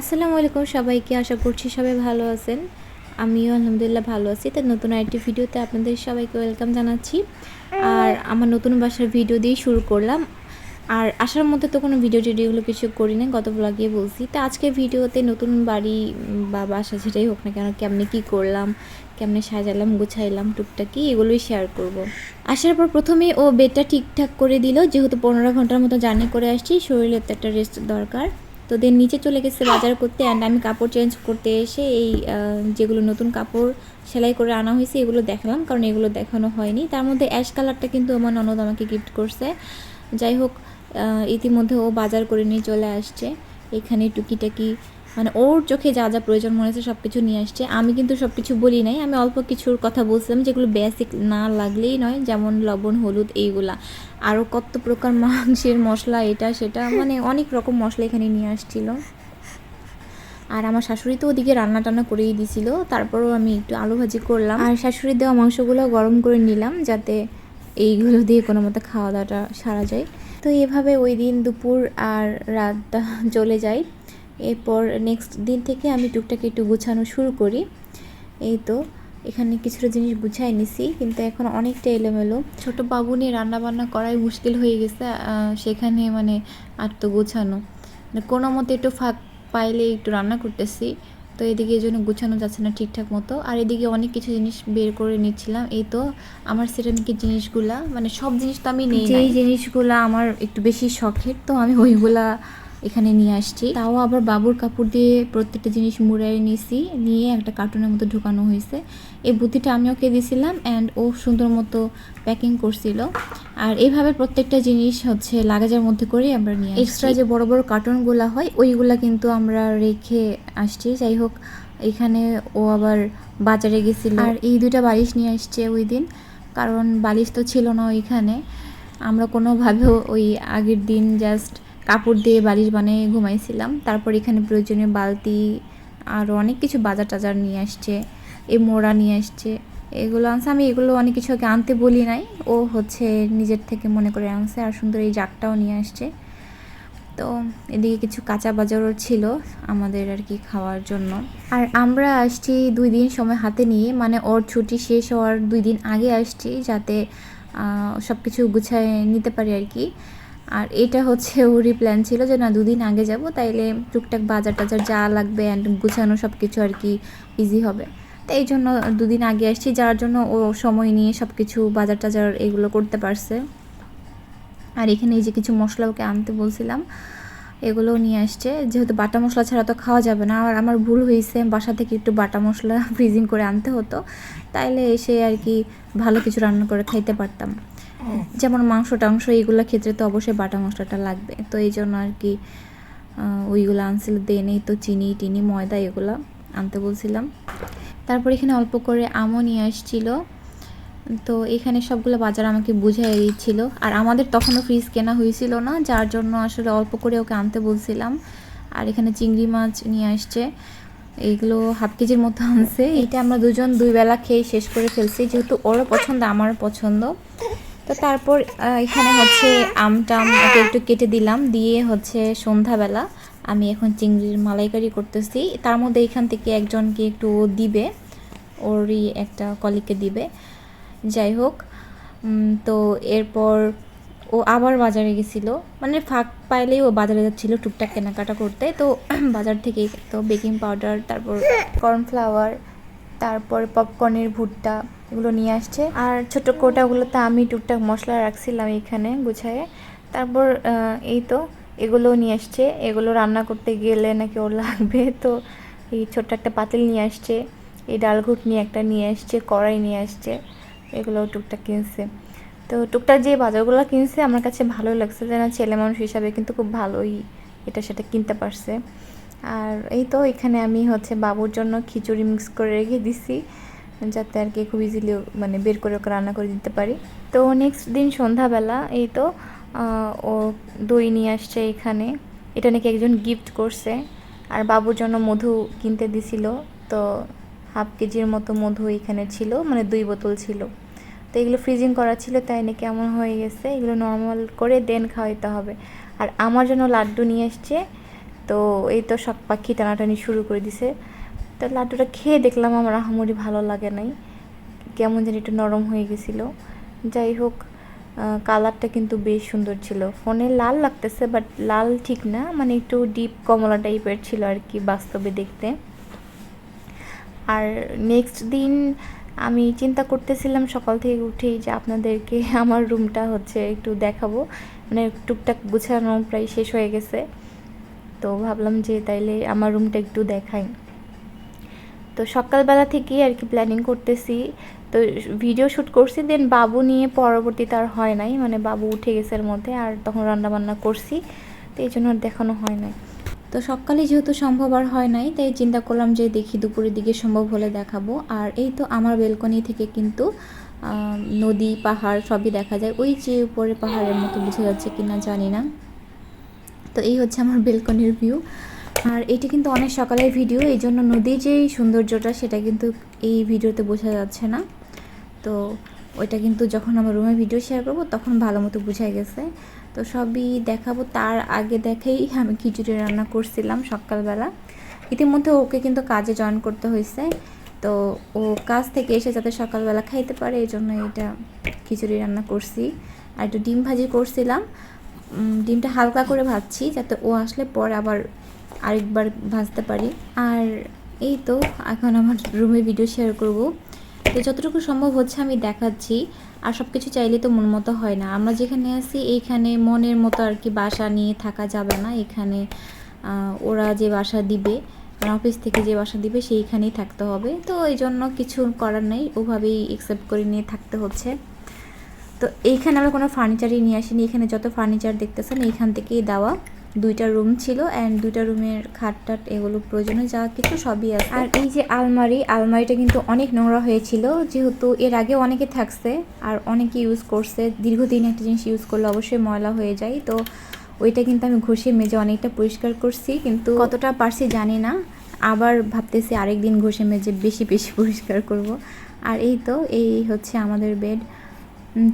আসসালামু আলাইকুম সবাইকে, আশা করছি সবাই ভালো আছেন। আমিও আলহামদুলিল্লাহ ভালো আছি। তো নতুন আরেকটি ভিডিওতে আপনাদের সবাইকে ওয়েলকাম জানাচ্ছি। আর আমার নতুন বাসার ভিডিও দিয়ে শুরু করলাম। আর আসার মধ্যে তো কোনো ভিডিও টিডিওগুলো কিছু করি না গত ব্লগে বলছি। তো আজকের ভিডিওতে নতুন বাড়ি বা বাসা যেটাই হোক না কেন, কেমনে কী করলাম, কেমনে সাজালাম, গুছাইলাম, টুকটাকি এগুলোই শেয়ার করব। আসার পর প্রথমে ও বেডটা ঠিকঠাক করে দিল। যেহেতু পনেরো ঘণ্টার মতো জার্নি করে আসছি, শরীরের তো একটা রেস্ট দরকার। তো দেন নিচে চলে গেছে বাজার করতে অ্যান্ড আমি কাপড় চেঞ্জ করতে এসে এই যেগুলো নতুন কাপড় সেলাই করে আনা হয়েছে, এগুলো দেখালাম, কারণ এগুলো দেখানো হয়নি। তার মধ্যে অ্যাশ কালারটা কিন্তু আমার ননদ আমাকে গিফট করছে। যাই হোক ইতিমধ্যে ও বাজার করে নিয়ে চলে আসছে। এখানে টুকিটাকি মানে ওর চোখে যা যা প্রয়োজন মনে হচ্ছে সব কিছু নিয়ে আসছে। আমি কিন্তু সব কিছু বলি নাই, আমি অল্প কিছুর কথা বলছিলাম যেগুলো বেসিক না লাগলেই নয়, যেমন লবণ, হলুদ এইগুলা। আরও কত প্রকার মাংসের মশলা, এটা, সেটা মানে অনেক রকম মশলা এখানে নিয়ে আসছিল। আর আমার শাশুড়ি তো ওদিকে রান্না টান্না করেই দিছিল, তারপরও আমি একটু আলু ভাজি করলাম। আর শাশুড়ির দেওয়া মাংসগুলো গরম করে নিলাম যাতে এইগুলো দিয়ে কোনো মতো খাওয়া দাওয়াটা সারা যায়। তো এভাবে ওই দিন দুপুর আর রাতটা চলে যায়। এরপর নেক্সট দিন থেকে আমি টুকটাক একটু গুছানো শুরু করি। এই তো এখানে কিছুটা জিনিস গুছাই নিছি কিন্তু এখন অনেকটা এলোমেলো। ছোট বাবু নিয়ে রান্না বান্না করাই মুশকিল হয়ে গেছে সেখানে মানে আর তো গোছানো। মানে কোনো মতে একটু ফাঁক পাইলে একটু রান্না করতেছি তো এদিকে এই জন্য গুছানো যাচ্ছে না ঠিকঠাক মতো। আর এদিকে অনেক কিছু জিনিস বের করে নিচ্ছিলাম। এই তো আমার সিরামিকের জিনিসগুলা মানে সব জিনিস তো আমি নেই যেই জিনিসগুলা আমার একটু বেশি শখের তো আমি ওইগুলা এখানে নিয়ে আসছি। তাও আবার বাবুর কাপড় দিয়ে প্রত্যেকটা জিনিস মুড়াই নিয়েছি নিয়ে একটা কার্টুনের মতো ঢুকানো হয়েছে। এই বুদ্ধিটা আমি ওকে দিয়েছিলাম অ্যান্ড ও সুন্দর মতো প্যাকিং করছিল। আর এইভাবে প্রত্যেকটা জিনিস হচ্ছে লাগেজের মধ্যে করে আমরা নিয়ে এক্সট্রা যে বড় বড় কার্টুনগুলো হয় ওইগুলা কিন্তু আমরা রেখে আসছি। যাই হোক এখানে ও আবার বাজারে গেছিল। আর এই দুইটা বালিশ নিয়ে আসছে ওই দিন কারণ বালিশ তো ছিল না ওইখানে। আমরা কোনোভাবেও ওই আগের দিন জাস্ট কাপড় দিয়ে বালিশ বানিয়ে ঘুমাইছিলাম। তারপর এখানে প্রয়োজনীয় বালতি, আর অনেক কিছু বাজার টাজার নিয়ে আসছে, এই মোড়া নিয়ে আসছে, এগুলো আনছে। আমি এগুলো অনেক কিছু ওকে আনতে বলি নাই। ও হচ্ছে নিজের থেকে মনে করে আনছে আর সুন্দর এই জাগটাও নিয়ে আসছে। তো এদিকে কিছু কাঁচা বাজারও ছিল আমাদের আর কি খাওয়ার জন্য। আর আমরা আসছি দুই দিন সময় হাতে নিয়ে মানে ওর ছুটি শেষ হওয়ার দুই দিন আগে আসছি যাতে সব কিছু গুছায় নিতে পারি আর কি। আর এটা হচ্ছে ওরই প্ল্যান ছিল যে, না, দুদিন আগে যাব, তাইলে টুকটাক বাজার টাজার যা লাগবে অ্যান্ড গুছানো সব কিছু আর কি ইজি হবে। তো এই জন্য দুদিন আগে আসছি, যার জন্য ও সময় নিয়ে সব কিছু বাজার টাজার এগুলো করতে পারছে। আর এখানে এই যে কিছু মশলা ওকে আনতে বলছিলাম এগুলোও নিয়ে আসছে। যেহেতু বাটা মশলা ছাড়া তো খাওয়া যাবে না, আর আমার ভুল হয়েছে, বাসা থেকে একটু বাটা মশলা ফ্রিজিং করে আনতে হতো, তাইলে এসে আর কি ভালো কিছু রান্না করে খাইতে পারতাম। যেমন মাংস টাংস, এইগুলো ক্ষেত্রে তো অবশ্যই বাটা মশলাটা লাগবে। তো এই জন্য আর কি ওইগুলো আনছিল দেনেই তো চিনি, টিনি, ময়দা, এগুলো আনতে বলছিলাম। তারপর এখানে অল্প করে আমও নিয়ে আসছিল। তো এখানে সবগুলো বাজার আমাকে বুঝাই দিচ্ছিল। আর আমাদের তখনও ফ্রিজ কেনা হয়েছিল না, যার জন্য আসলে অল্প করে ওকে আনতে বলছিলাম। আর এখানে চিংড়ি মাছ নিয়ে আসছে। এইগুলো হাফ কেজির মতো আনছে। এটা আমরা দুজন দুই বেলা খেয়ে শেষ করে ফেলছি। যেহেতু ওরও পছন্দ, আমারও পছন্দ। তো তারপর এখানে হচ্ছে আমটাম ওকে একটু কেটে দিলাম। দিয়ে হচ্ছে সন্ধ্যাবেলা আমি এখন চিংড়ির মালাইকারি করতেছি। তার মধ্যে এখান থেকে একজনকে একটু দিবে। ওরই একটা কলিগকে দিবে। যাই হোক তো এরপর ও আবার বাজারে গেছিল। মানে ফাঁক পাইলেই ও বাজারে যাচ্ছিল টুকটাক কেনাকাটা করতে। তো বাজার থেকে তো বেকিং পাউডার, তারপর কর্নফ্লাওয়ার, তারপর পপকর্নের ভুট্টা এগুলো নিয়ে আসছে। আর ছোট কোটাগুলোতে আমি টুকটাক মশলা রাখছিলাম এখানে গুছায়ে। তারপর এই তো এগুলো নিয়ে আসছে। এগুলো রান্না করতে গেলে নাকি ওর লাগবে। তো এই ছোট্ট একটা পাতিল নিয়ে আসছে। এই ডাল ঘুটনি একটা নিয়ে আসছে, কড়াই নিয়ে আসছে। এগুলো টুকটাক কিনছে। তো টুকটাক যে বাজারগুলো কিনছে, আমার কাছে ভালোই লাগছে। যে না ছেলে মানুষ হিসাবে কিন্তু খুব ভালোই এটা সেটা কিনতে পারছে। আর এই তো এখানে আমি হচ্ছে বাবুর জন্য খিচুড়ি মিক্স করে রেখে দিছি। যাতে আর কি খুব ইজিলি মানে বের করে ওকে রান্না করে দিতে পারি। তো নেক্সট দিন সন্ধ্যাবেলা, এই তো ও দই নিয়ে আসছে এখানে। এটা নাকি একজন গিফট করছে। আর বাবুর জন্য মধু কিনতে দিছিল। তো হাফ কেজির মতো মধু এখানে ছিল মানে দুই বোতল ছিল। তো এগুলো ফ্রিজিং করা ছিল, তাই নাকি এমন হয়ে গেছে। এগুলো নর্মাল করে দেন খাওয়াইতে হবে। আর আমার জন্য লাড্ডু নিয়ে এসছে তো এই তো শখ পাখি টানাটানি শুরু করে দিছে। তো লাড্ডুটা খেয়ে দেখলাম আমার আহামরি ভালো লাগে নাই। কেমন যেন একটু নরম হয়ে গেছিল। যাই হোক কালারটা কিন্তু বেশ সুন্দর ছিল। ফোনে লাল লাগতেছে বাট লাল ঠিক না মানে একটু ডিপ কমলা টাইপের ছিল আর কি বাস্তবে দেখতে। আর নেক্সট দিন আমি চিন্তা করতেছিলাম সকাল থেকে উঠেই যে আপনাদেরকে আমার রুমটা হচ্ছে একটু দেখাবো। মানে টুকটাক গুছানো প্রায় শেষ হয়ে গেছে। তো ভাবলাম যে তাইলে আমার রুমটা একটু দেখাই। তো সকালবেলা থেকেই আর কি প্ল্যানিং করতেছি। তো ভিডিও শ্যুট করছি দেন বাবু নিয়ে পরবর্তীতে আর হয় নাই। মানে বাবু উঠে গেছে এর মধ্যে আর তখন রান্না বান্না করছি। তো এই জন্য আর দেখানো হয় নাই। তো সকালে যেহেতু সম্ভব আর হয় নাই, তাই চিন্তা করলাম যে দেখি দুপুরের দিকে সম্ভব হলে দেখাবো। আর এই তো আমার বেলকনি থেকে কিন্তু নদী, পাহাড় সবই দেখা যায়। ওই যে উপরে পাহাড়ের মতো বোঝা যাচ্ছে কি না জানি না। তো এই হচ্ছে আমার বেলকনির ভিউ আর এটি কিন্তু অনেক সকালের ভিডিও, এই জন্য নদীর যে সৌন্দর্যটা সেটা কিন্তু এই ভিডিওতে বোঝা যাচ্ছে না। তো ওইটা কিন্তু যখন আমার রুমে ভিডিও শেয়ার করব, তখন ভালো মতো বুঝাই গেছে। তো সবই দেখাবো, তার আগে দেখেই আমি খিচুড়ি রান্না করছিলাম সকালবেলা। ইতিমধ্যে ওকে কিন্তু কাজে জয়েন করতে হয়েছে। তো ও কাজ থেকে এসে যাতে সকালবেলা খাইতে পারে, এই জন্য এটা খিচুড়ি রান্না করছি। আর একটু ডিম ভাজি করছিলাম। ডিমটা হালকা করে ভাজছি, যাতে ও আসলে পরে আবার আরেকবার ভাজতে পারি। আর এই তো এখন আমার রুমে ভিডিও শেয়ার করব। তো যতটুকু সম্ভব হচ্ছে আমি দেখাচ্ছি। আর সব কিছু চাইলে তো মন মতো হয় না। আমরা যেখানে আছি, এইখানে মনের মতো আর কি বাসা নিয়ে থাকা যাবে না। এখানে ওরা যে বাসা দিবে অফিস থেকে যে বাসা দিবে, সেইখানেই থাকতে হবে। তো এই জন্য কিছু করার নেই। ওভাবেই একসেপ্ট করে নিয়ে থাকতে হচ্ছে। তো এইখানে আমরা কোনো ফার্নিচারই নিয়ে আসিনি। এখানে যত ফার্নিচার দেখতেছেন, এইখান থেকেই দেওয়া। দুইটা রুম ছিল অ্যান্ড দুইটা রুমের খাট টাট এগুলো প্রয়োজনীয় যা কিছু সবই আছে। আর এই যে আলমারি, আলমারিটা কিন্তু অনেক নোংরা হয়েছিল, যেহেতু এর আগে অনেকে থাকছে আর অনেকে ইউজ করছে। দীর্ঘদিন একটা জিনিস ইউজ করলে অবশ্যই ময়লা হয়ে যায়, তো ওইটা কিন্তু আমি ঘষে মেজে অনেকটা পরিষ্কার করছি, কিন্তু কতটা পারছি জানি না। আবার ভাবতেছি আরেক দিন ঘষে মেজে বেশি বেশি পরিষ্কার করব। আর এই তো, এই হচ্ছে আমাদের বেড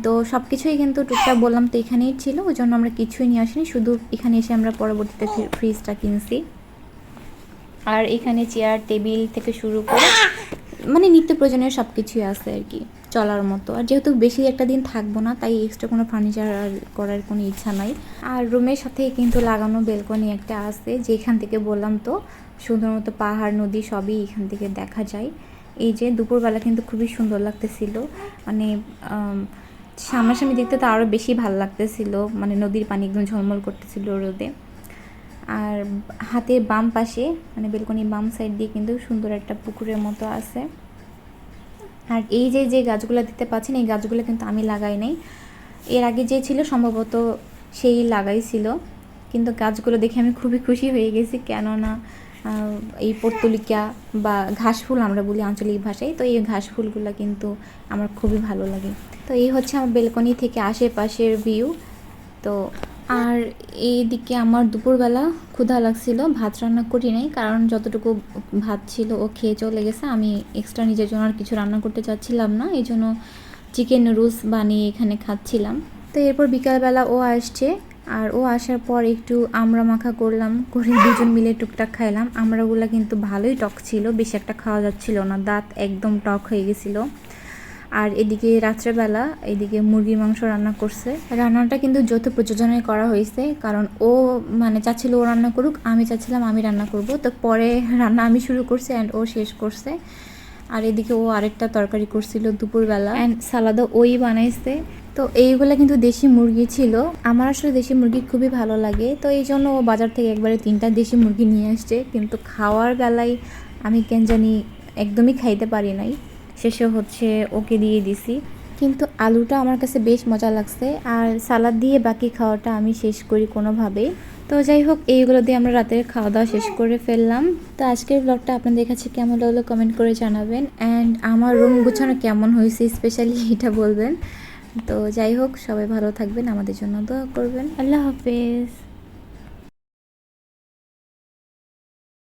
তো সব কিছুই কিন্তু টুকটাক বললাম তো এখানেই ছিল ওই জন্য আমরা কিছুই নিয়ে আসিনি, শুধু এখানে এসে আমরা পরবর্তীতে ফ্রিজটা কিনছি। আর এখানে চেয়ার টেবিল থেকে শুরু করে মানে নিত্য প্রয়োজনীয় সব কিছুই আছে আর কি, চলার মতো। আর যেহেতু বেশি একটা দিন থাকব না, তাই এক্সট্রা কোনো ফার্নিচার করার কোনো ইচ্ছা নাই। আর রুমের সাথে কিন্তু লাগানো বেলকনি একটা আছে, যেখান থেকে বললাম তো, সুন্দর মতো পাহাড়, নদী সবই এখান থেকে দেখা যায়। এই যে দুপুরবেলা কিন্তু খুবই সুন্দর লাগতেছিল মানে সামনাসামনি দেখতে তো আরও বেশি ভালো লাগতেছিল। মানে নদীর পানি একদম ঝলমল করতেছিল রোদে। আর হাতের বাম পাশে মানে বেলকনির বাম সাইড দিয়ে কিন্তু সুন্দর একটা পুকুরের মতো আছে। আর এই যে যে গাছগুলো দিতে পাচ্ছেন, এই গাছগুলো কিন্তু আমি লাগাই নাই। এর আগে যে ছিল, সম্ভবত সেই লাগাইছিল কিন্তু গাছগুলো দেখে আমি খুবই খুশি হয়ে গেছি। কেননা এই পর্তলিকা বা ঘাস ফুল আমরা বলি আঞ্চলিক ভাষায়, তো এই ঘাস ফুলগুলো কিন্তু আমার খুবই ভালো লাগে। তো এই হচ্ছে আমার বেলকনি থেকে আশেপাশের ভিউ তো আর এইদিকে আমার দুপুরবেলা ক্ষুধা লাগছিল, ভাত রান্না করি নাই, কারণ যতটুকু ভাত ছিল ও খেয়ে চলে গেছে, আমি এক্সট্রা নিজের জন্য আর কিছু রান্না করতে চাচ্ছিলাম না, এই জন্য চিকেন নুডলস বানিয়ে এখানে খাচ্ছিলাম। তো এরপর বিকালবেলা ও আসছে আর ও আসার পর একটু আমরা মাখা করলাম, করে দুজন মিলে টুকটাক খাইলাম। আমরাগুলো কিন্তু ভালোই টক ছিল, বেশি একটা খাওয়া যাচ্ছিল না, দাঁত একদম টক হয়ে গেছিল। আর এদিকে রাত্রেবেলা এদিকে মুরগির মাংস রান্না করছে। রান্নাটা কিন্তু যৌথ প্রযোজনায় করা হয়েছে, কারণ ও মানে চাচ্ছিল ও রান্না করুক, আমি চাচ্ছিলাম আমি রান্না করব। তো পরে রান্না আমি শুরু করছি অ্যান্ড ও শেষ করছে। আর এদিকে ও আরেকটা তরকারি করছিল দুপুরবেলা। অ্যান্ড সালাদও ওই বানাইছে। তো এইগুলো কিন্তু দেশি মুরগি ছিল। আমার আসলে দেশি মুরগি খুবই ভালো লাগে। তো এই জন্য ও বাজার থেকে একবারে তিনটা দেশি মুরগি নিয়ে আসছে। কিন্তু খাওয়ার বেলায় আমি কেন জানি একদমই খাইতে পারি নাই। শেষে হচ্ছে ওকে দিয়ে দিছি। কিন্তু আলুটা আমার কাছে বেশ মজা লাগছে। আর সালাদ দিয়ে বাকি খাওয়াটা আমি শেষ করি কোনোভাবেই। তো যাই হোক, এইগুলো দিয়ে আমরা রাতের খাওয়া দাওয়া শেষ করে ফেললাম। তো আজকের ব্লগটা আপনাদের কাছে কেমন লাগল কমেন্ট করে জানাবেন। অ্যান্ড আমার রুম গুছানো কেমন হয়েছে স্পেশালি এটা বলবেন। তো যাই হোক সবাই ভালো থাকবেন আমাদের জন্য দোয়া করবেন। আল্লাহ হাফেজ।